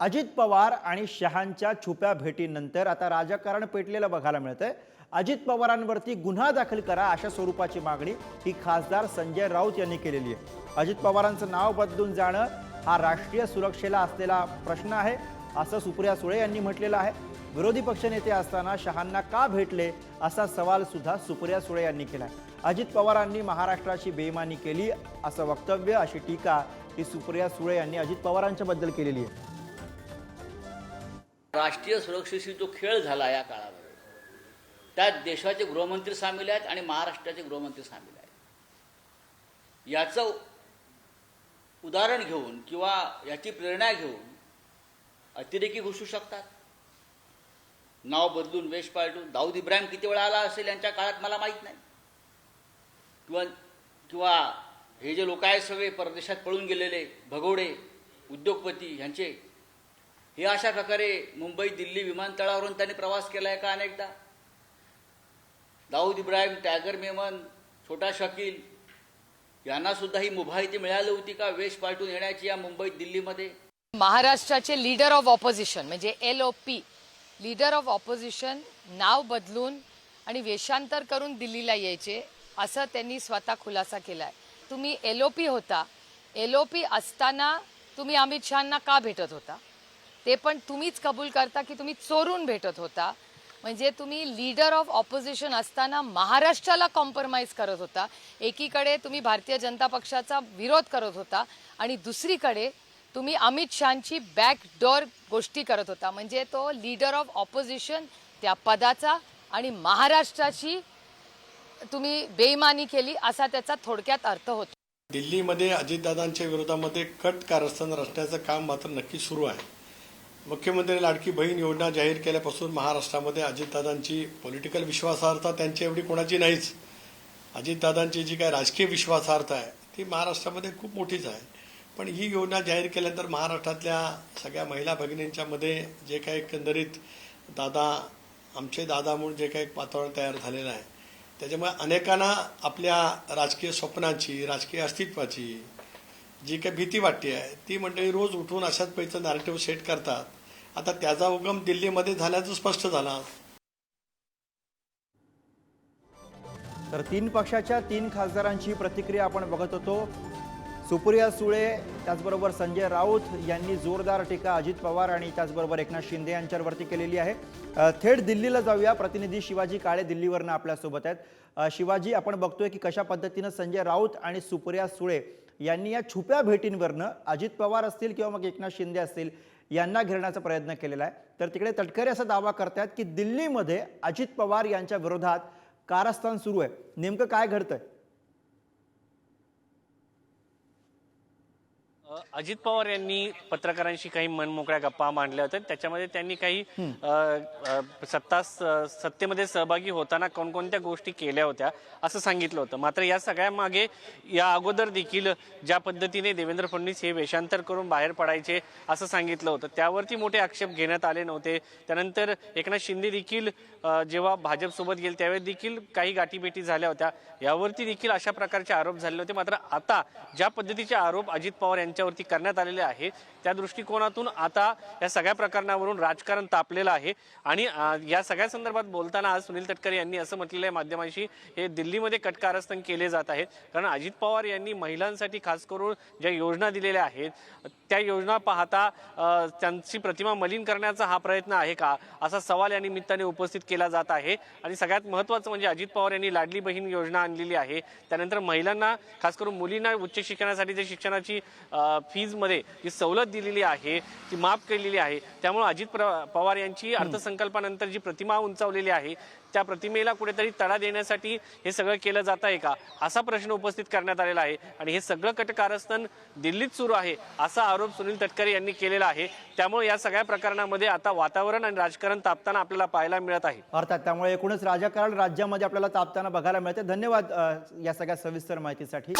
अजित पवार आणि शहांच्या छुप्या भेटीनंतर आता राजकारण पेटलेलं बघायला मिळतंय. अजित पवारांवरती गुन्हा दाखल करा अशा स्वरूपाची मागणी ही खासदार संजय राऊत यांनी केलेली आहे. अजित पवारांचं नाव बदलून जाणं हा राष्ट्रीय सुरक्षेला असलेला प्रश्न आहे असं सुप्रिया सुळे यांनी म्हटलेलं आहे. विरोधी पक्षनेते असताना शहांना का भेटले असा सवाल सुद्धा सुप्रिया सुळे यांनी केला अजित पवारांनी महाराष्ट्राची बेईमानी केली असं वक्तव्य अशी टीका ही सुप्रिया सुळे यांनी अजित पवारांच्याबद्दल केलेली आहे. राष्ट्रीय सुरक्षेशी जो खेळ झाला या काळामध्ये त्यात देशाचे गृहमंत्री सामील आहेत आणि महाराष्ट्राचे गृहमंत्री सामील आहेत. याचं उदाहरण घेऊन किंवा याची प्रेरणा घेऊन अतिरेकी घुसू शकतात. नाव बदलून वेश पालटून दाऊद इब्राहिम किती वेळा आला असेल यांच्या काळात मला माहीत नाही. किंवा किंवा हे जे लोक आहेत सगळे परदेशात पळून गेलेले भगोडे उद्योगपती ह्यांचे हे अशा प्रकारे मुंबई दिल्ली विमानतळावरून त्यांनी प्रवास केला आहे का अनेकदा? दाऊद इब्राहिम टायगर मेमन छोटा शकील यांना सुद्धा ही मुभाहिती मिळाली होती का? वेश पालटून येण्याची या मुंबईत दिल्लीमध्ये? महाराष्ट्राचे लीडर ऑफ ऑपोजिशन म्हणजे L O P leader of opposition नाव बदलून आणि वेषांतर करून दिल्लीला यायचे असं त्यांनी स्वतः खुलासा केला आहे तुम्ही एल ओ पी होता. एल ओ पी असताना तुम्ही अमित शहांना का भेटत होता? ते पण तुम्हीच कबूल करता की तुम्ही चोरून भेटत होता. म्हणजे तुम्ही लीडर ऑफ ऑपोजिशन असताना महाराष्ट्राला कॉम्प्रमाइज करत होता. एकीकडे तुम्ही भारतीय जनता पक्षाचा विरोध करत होता आणि दुसरीकडे तुम्ही अमित शहाची बॅकडोर गोष्टी करत होता. म्हणजे तो लीडर ऑफ ऑपोजिशन त्या पदाचा आणि महाराष्ट्राची तुम्ही बेईमानी केली असा त्याचा थोडक्यात अर्थ होतो. दिल्लीमध्ये अजितदादांच्या विरोधामध्ये कट कारस्थान रचण्याचं काम मात्र नक्की सुरू आहे. मुख्यमंत्री लाडकी बहीण योजना जाहीर केल्यापासून महाराष्ट्रामध्ये अजितदादांची पॉलिटिकल विश्वासार्हता त्यांची एवढी कोणाची नाहीच. अजितदादांची जी काय राजकीय विश्वासार्हता आहे ती महाराष्ट्रामध्ये खूप मोठीच आहे. पण ही योजना जाहीर केल्यानंतर महाराष्ट्रातल्या सगळ्या महिला भगिनींच्यामध्ये जे काही एकंदरीत दादा आमचे दादा म्हणून जे काही एक वातावरण तयार झालेलं आहे त्याच्यामुळे अनेकांना आपल्या राजकीय स्वप्नाची राजकीय अस्तित्वाची जी काही भीती वाटते आहे ती मंडळी रोज उठून अशाच पैचं नॅरेटिव्ह सेट करतात. आता त्याचा उगम दिल्लीमध्ये झाल्याचं स्पष्ट झाला तर तीन पक्षाच्या तीन खासदारांची प्रतिक्रिया आपण बघत होतो. सुप्रिया सुळे त्याचबरोबर संजय राऊत यांनी जोरदार टीका अजित पवार आणि त्याचबरोबर एकनाथ शिंदे यांच्यावरती केलेली आहे. थेट दिल्लीला जाऊया. प्रतिनिधी शिवाजी काळे दिल्लीवरनं आपल्यासोबत आहेत. शिवाजी आपण बघतोय की कशा पद्धतीनं संजय राऊत आणि सुप्रिया सुळे यांनी या छुप्या भेटींवरनं अजित पवार असतील किंवा मग एकनाथ शिंदे असतील यांना घेरण्याचा प्रयत्न केलेला आहे. तर तिकडे तटकरे असा दावा करतायत की दिल्लीमध्ये अजित पवार यांच्या विरोधात कारस्थान सुरू आहे. नेमकं काय घडतंय? अजित पवार यांनी पत्रकारांशी काही मनमोकळ्या गप्पा मांडल्या होत्या. त्याच्यामध्ये त्यांनी काही सत्ता सत्तेमध्ये सहभागी होताना कोणकोणत्या गोष्टी केल्या होत्या असं सांगितलं होतं. मात्र या सगळ्यामागे या अगोदर देखील ज्या पद्धतीने देवेंद्र फडणवीस हे वेषांतर करून बाहेर पडायचे असं सांगितलं होतं. त्यावरती मोठे आक्षेप घेण्यात आले नव्हते. त्यानंतर एकनाथ शिंदे देखील जेव्हा भाजपसोबत गेले त्यावेळी देखील काही गाठीभेटी झाल्या होत्या. यावरती देखील अशा प्रकारचे आरोप झाले होते. मात्र आता ज्या पद्धतीचे आरोप अजित पवार यांच्यावरती करण्यात आलेले आहे त्या दृष्टिकोनातून आता या सगळ्या प्रकरणावरून राजकारण तापलेलं आहे. आणि या सगळ्या संदर्भात बोलताना आज सुनील तटकरे यांनी असं म्हटलेलं आहे माध्यमांशी हे दिल्लीमध्ये कटकारस्थान केले जात आहेत कारण अजित पवार यांनी महिलांसाठी खास करून ज्या योजना दिलेल्या आहेत त्या योजना पाहता त्यांची प्रतिमा मलिन करण्याचा हा प्रयत्न आहे का? असा सवाल या निमित्ताने उपस्थित केला जात आहे. आणि सगळ्यात महत्त्वाचं म्हणजे अजित पवार यांनी लाडली बहीण योजना आणलेली आहे. त्यानंतर महिलांना खास करून मुलींना उच्च शिक्षणासाठी जे शिक्षणाची फीजमध्ये जी सवलत दिलेली आहे ती माफ केलेली आहे. त्यामुळे अजित पवार यांची अर्थसंकल्पानंतर जी प्रतिमा उंचावलेली आहे त्या प्रतिमेला कुठेतरी तडा देण्यासाठी हे सगळं केलं जात आहे का? असा प्रश्न उपस्थित करण्यात आलेला आहे. आणि हे सगळं कटकारस्थान दिल्लीत सुरू आहे असा आरोप सुनील तटकरे यांनी केलेला आहे. त्यामुळे या सगळ्या प्रकरणामध्ये आता वातावरण आणि राजकारण तापताना आपल्याला पाहायला मिळत आहे. अर्थात त्यामुळे एकूणच राजकारण राज्यामध्ये आपल्याला तापताना बघायला मिळते धन्यवाद या सगळ्या सविस्तर माहितीसाठी.